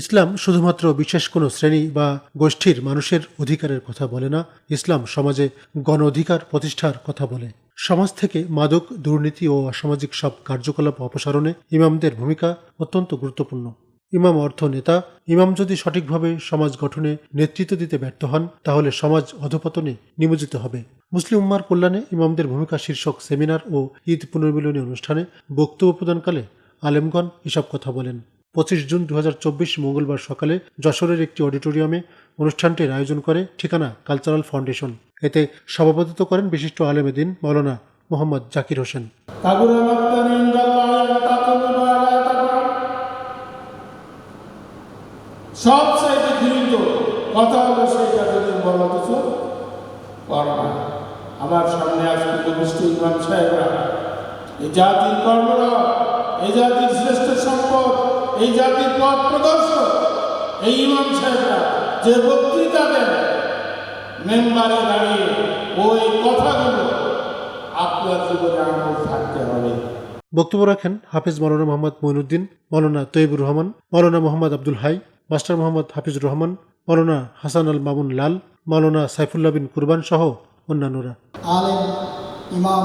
ইসলাম শুধুমাত্র বিশেষ কোনো শ্রেণি বা গোষ্ঠীর মানুষের অধিকারের কথা বলে না, ইসলাম সমাজে গণ অধিকার প্রতিষ্ঠার কথা বলে। সমাজ থেকে মাদক, দুর্নীতি ও অসামাজিক সব কার্যকলাপ অপসারণে ইমামদের ভূমিকা অত্যন্ত গুরুত্বপূর্ণ। ইমাম অর্থ নেতা। ইমাম যদি সঠিকভাবে সমাজ গঠনে নেতৃত্ব দিতে ব্যর্থ হন, তাহলে সমাজ অধপতনে নিমজ্জিত হবে। মুসলিম উম্মার কল্যাণে ইমামদের ভূমিকা শীর্ষক সেমিনার ও ঈদ পুনর্মিলনী অনুষ্ঠানে বক্তব্য প্রদানকালে আলেমগণ এসব কথা বলেন। পঁচিশ জুন দু হাজার চব্বিশ মঙ্গলবার সকালে যশোরের একটি অডিটোরিয়ামে অনুষ্ঠানটির আয়োজন করে ঠিকানা কালচারাল ফাউন্ডেশন। এতে সভাপতিত্ব করেন বিশিষ্ট আলেমেদিন মৌলানা মোহাম্মদ জাকির হোসেন। আমার সামনে আজকে উপস্থিত ইমাম সাহেবরা এই জাতির কর্মরা এই জাতির শ্রেষ্ঠ সম্পদ এই জাতির পথ প্রদর্শক এই ইমাম সাহেবরা যে বক্তৃতা দেন মেম্বারে দাঁড়িয়ে ওই কথাগুলো আপনার জীবনে আমল থাকতে হবে। বক্তব্য রাখেন হাফিজ মৌলানা মোহাম্মদ মইনুদ্দিন মৌলানা তৈবুর রহমান মৌলানা মোহাম্মদ আব্দুল হাই মাস্টার মোহাম্মদ হাফিজুর রহমান মৌলানা হাসান আল মামুন লাল মৌলানা সাইফুল্লাহ বিন কুরবান সহ অন্যান্যরা। আলেম ইমাম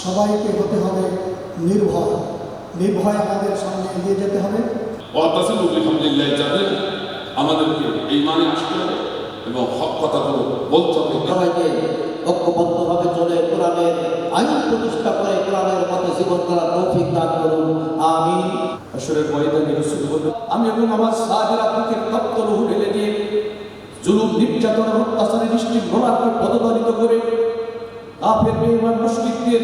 সবাইকে হতে হবে নির্ভয় নির্ভয় আমাদের সামনে এগিয়ে যেতে হবে। আমাদেরকে এই মানে আসতে হবে এবং হক কথাগুলো বলতে হবে। সবাইকে ঐক্যবদ্ধভাবে চলে কোরআনের আইন প্রতিষ্ঠা করে কোরআনের মতে জীবন করার তৌফিক দান করুন। আমিন। আসরের ময়দানে রসুল বললেন আমি এবং আমার সাহাবিরা বুকের তপ্ত রুহু ঢেলে দিয়ে জুলুম নির্যাতন এবং অত্যাচারে নিশ্চিত ঘোড়াকে পদদলিত করে কাফের বেঈমান মুশরিকদের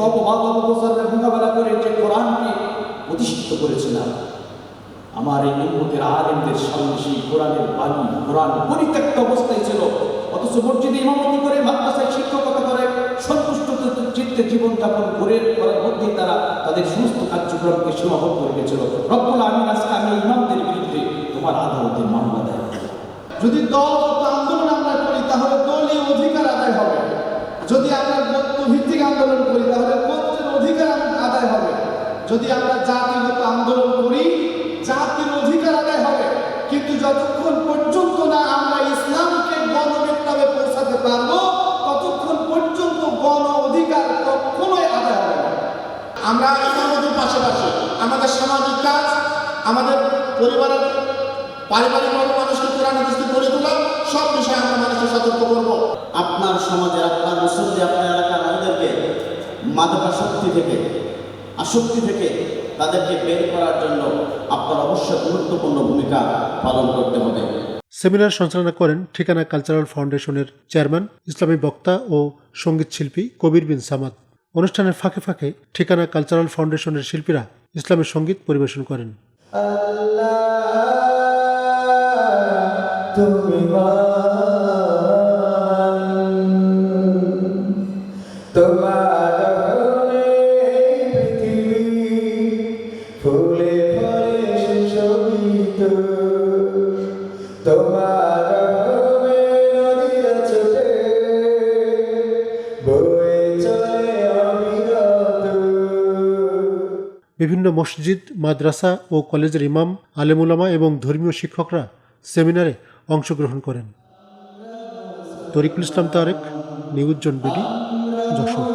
অপপ্রচারের মোকাবেলা করে যে কোরআনকে প্রতিষ্ঠিত করেছিলাম, আমার এই উন্মতের আলেমদের সামনে সেই কোরআনের বাণী, কোরআন পরিত্যক্ত অবস্থায় ছিল। অথচ মসজিদে ইমামতি করে, মাদ্রাসায় শিক্ষকতা করে, সন্তুষ্ট চিত্তে জীবনযাপন করে, করার মধ্যেই তারা তাদের সমস্ত কার্যক্রমকে সীমাবদ্ধ রেখেছিল রব্বুল আমিন আজকে আমি ইমামদের বিরুদ্ধে তোমার আদালতে মামলা দেয় যদি দলগত আন্দোলন আমরা করি, তাহলে দলীয় অধিকার আদায় হবে যদি আমরা গোত্র ভিত্তিক আন্দোলন করি, তাহলে গোত্রের অধিকার আদায় হবে। যদি আমরা জাতিগত আন্দোলন করি, জাতির অধিকার আদায় হবে। কিন্তু যতক্ষণ পর্যন্ত না আমরা ইসলামকে গণবিপ্লবে পৌঁছাতে পারব, ততক্ষণ পর্যন্ত গণ অধিকার কখনোই আদায় হবে না। আমরা ইসলামের পাশাপাশি আমাদের সামাজিক কাজ, আমাদের পরিবারের পারিবারিক মানুষকে কোরআন দৃষ্টি করে তোলা সব বিষয়ে আমরা মানুষকে সতর্ক করব। আপনার সমাজে আপনার মুসল্লি আপনার এলাকার মাদকাসক্তি থেকে আসক্তি থেকে তাদেরকে বের করার জন্য আপনার অবশ্যই গুরুত্বপূর্ণ ভূমিকা পালন করতে হবে। সেমিনার সঞ্চালনা করেন ঠিকানা কালচারাল ফাউন্ডেশনের চেয়ারম্যান ইসলামী বক্তা ও সংগীত শিল্পী কবির বিন সামাদ। অনুষ্ঠানের ফাঁকে ফাঁকে ঠিকানা কালচারাল ফাউন্ডেশনের শিল্পীরা ইসলামী সংগীত পরিবেশন করেন। চলে বিভিন্ন মসজিদ মাদ্রাসা ও কলেজের ইমাম আলেমুলামা এবং ধর্মীয় শিক্ষকরা সেমিনারে অংশগ্রহণ করেন। তরিকুল ইসলাম তারেক নিউজন বিডি যশোর।